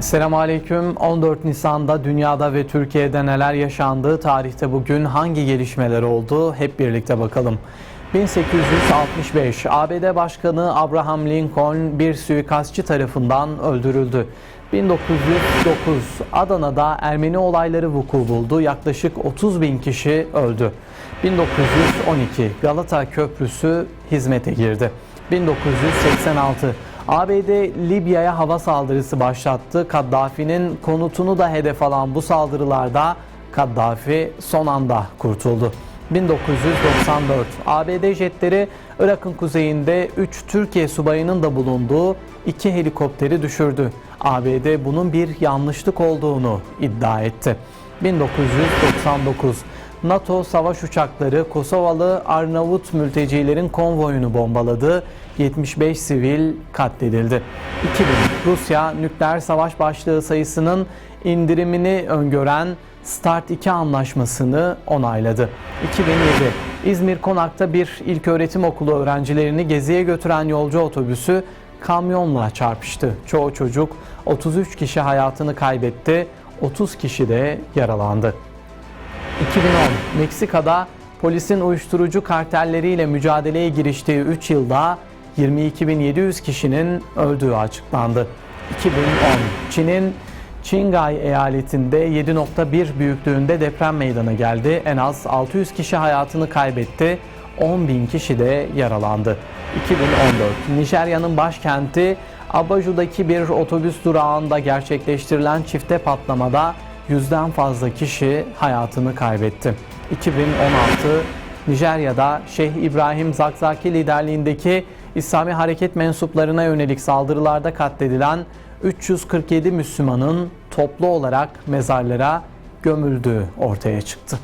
Esselamu Aleyküm. 14 Nisan'da dünyada ve Türkiye'de neler yaşandığı tarihte bugün hangi gelişmeler oldu hep birlikte bakalım. 1865 ABD Başkanı Abraham Lincoln bir suikastçı tarafından öldürüldü. 1909 Adana'da Ermeni olayları vuku buldu. Yaklaşık 30 bin kişi öldü. 1912 Galata Köprüsü hizmete girdi. 1986 ABD Libya'ya hava saldırısı başlattı. Kaddafi'nin konutunu da hedef alan bu saldırılarda Kaddafi son anda kurtuldu. 1994 ABD jetleri Irak'ın kuzeyinde 3 Türkiye subayının da bulunduğu iki helikopteri düşürdü. ABD bunun bir yanlışlık olduğunu iddia etti. 1999 NATO savaş uçakları Kosovalı Arnavut mültecilerin konvoyunu bombaladı. 75 sivil katledildi. 2000 Rusya nükleer savaş başlığı sayısının indirimini öngören Start 2 anlaşmasını onayladı. 2007 İzmir Konak'ta bir ilköğretim okulu öğrencilerini geziye götüren yolcu otobüsü kamyonla çarpıştı. Çoğu çocuk 33 kişi hayatını kaybetti, 30 kişi de yaralandı. 2010 Meksika'da polisin uyuşturucu kartelleriyle mücadeleye giriştiği 3 yılda 22.700 kişinin öldüğü açıklandı. 2010 Çin'in Qinghai eyaletinde 7.1 büyüklüğünde deprem meydana geldi. En az 600 kişi hayatını kaybetti. 10 bin kişi de yaralandı. 2014 Nijerya'nın başkenti Abaju'daki bir otobüs durağında gerçekleştirilen çifte patlamada yüzden fazla kişi hayatını kaybetti. 2016 Nijerya'da Şeyh İbrahim Zakzaki liderliğindeki İslami hareket mensuplarına yönelik saldırılarda katledilen 347 Müslümanın toplu olarak mezarlara gömüldüğü ortaya çıktı.